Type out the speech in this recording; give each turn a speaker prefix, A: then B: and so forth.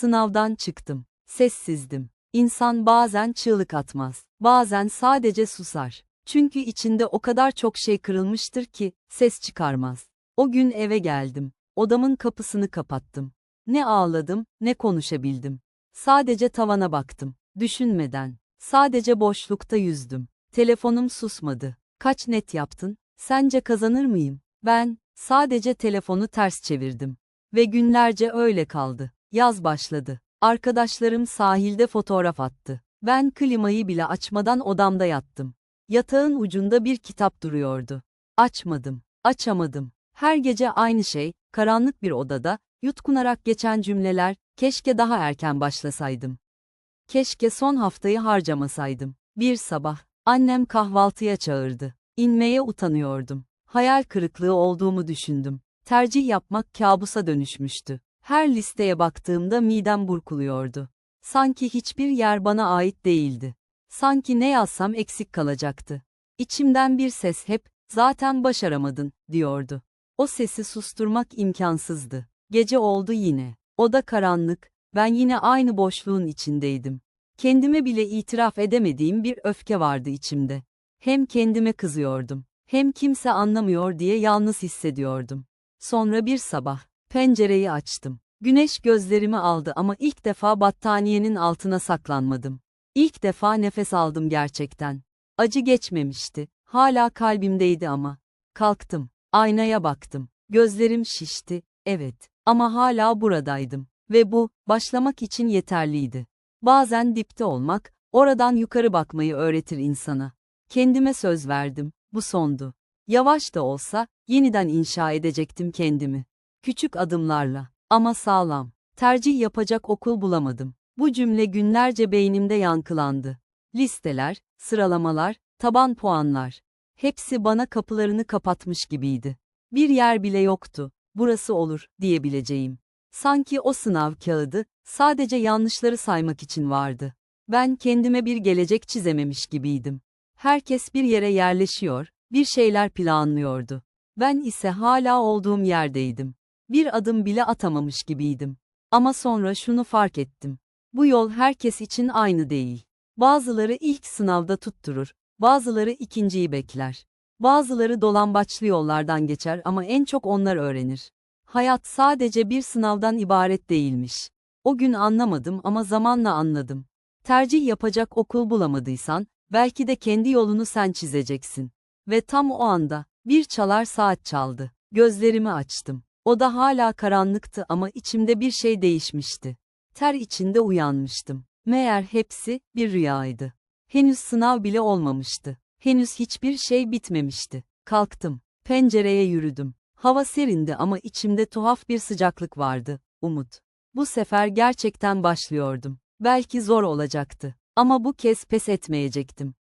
A: Sınavdan çıktım. Sessizdim. İnsan bazen çığlık atmaz. Bazen sadece susar. Çünkü içinde o kadar çok şey kırılmıştır ki ses çıkarmaz. O gün eve geldim. Odamın kapısını kapattım. Ne ağladım, ne konuşabildim. Sadece tavana baktım. Düşünmeden. Sadece boşlukta yüzdüm. Telefonum susmadı. Kaç net yaptın? Sence kazanır mıyım? Ben sadece telefonu ters çevirdim. Ve günlerce öyle kaldı. Yaz başladı. Arkadaşlarım sahilde fotoğraf attı. Ben klimayı bile açmadan odamda yattım. Yatağın ucunda bir kitap duruyordu. Açmadım, açamadım. Her gece aynı şey, karanlık bir odada, yutkunarak geçen cümleler, keşke daha erken başlasaydım. Keşke son haftayı harcamasaydım. Bir sabah, annem kahvaltıya çağırdı. İnmeye utanıyordum. Hayal kırıklığı olduğumu düşündüm. Tercih yapmak kabusa dönüşmüştü. Her listeye baktığımda midem burkuluyordu. Sanki hiçbir yer bana ait değildi. Sanki ne yazsam eksik kalacaktı. İçimden bir ses hep, zaten başaramadın, diyordu. O sesi susturmak imkansızdı. Gece oldu yine. Oda karanlık, ben yine aynı boşluğun içindeydim. Kendime bile itiraf edemediğim bir öfke vardı içimde. Hem kendime kızıyordum, hem kimse anlamıyor diye yalnız hissediyordum. Sonra bir sabah, pencereyi açtım. Güneş gözlerimi aldı ama ilk defa battaniyenin altına saklanmadım. İlk defa nefes aldım gerçekten. Acı geçmemişti. Hala kalbimdeydi ama. Kalktım. Aynaya baktım. Gözlerim şişti. Evet. Ama hala buradaydım. Ve bu, başlamak için yeterliydi. Bazen dipte olmak, oradan yukarı bakmayı öğretir insana. Kendime söz verdim. Bu sondu. Yavaş da olsa, yeniden inşa edecektim kendimi. Küçük adımlarla. Ama sağlam. Tercih yapacak okul bulamadım. Bu cümle günlerce beynimde yankılandı. Listeler, sıralamalar, taban puanlar. Hepsi bana kapılarını kapatmış gibiydi. Bir yer bile yoktu. Burası olur, diyebileceğim. Sanki o sınav kağıdı, sadece yanlışları saymak için vardı. Ben kendime bir gelecek çizememiş gibiydim. Herkes bir yere yerleşiyor, bir şeyler planlıyordu. Ben ise hala olduğum yerdeydim. Bir adım bile atamamış gibiydim. Ama sonra şunu fark ettim. Bu yol herkes için aynı değil. Bazıları ilk sınavda tutturur, bazıları ikinciyi bekler. Bazıları dolambaçlı yollardan geçer ama en çok onlar öğrenir. Hayat sadece bir sınavdan ibaret değilmiş. O gün anlamadım ama zamanla anladım. Tercih yapacak okul bulamadıysan, belki de kendi yolunu sen çizeceksin. Ve tam o anda, bir çalar saat çaldı. Gözlerimi açtım. Oda hala karanlıktı ama içimde bir şey değişmişti. Ter içinde uyanmıştım. Meğer hepsi bir rüyaydı. Henüz sınav bile olmamıştı. Henüz hiçbir şey bitmemişti. Kalktım. Pencereye yürüdüm. Hava serindi ama içimde tuhaf bir sıcaklık vardı. Umut. Bu sefer gerçekten başlıyordum. Belki zor olacaktı. Ama bu kez pes etmeyecektim.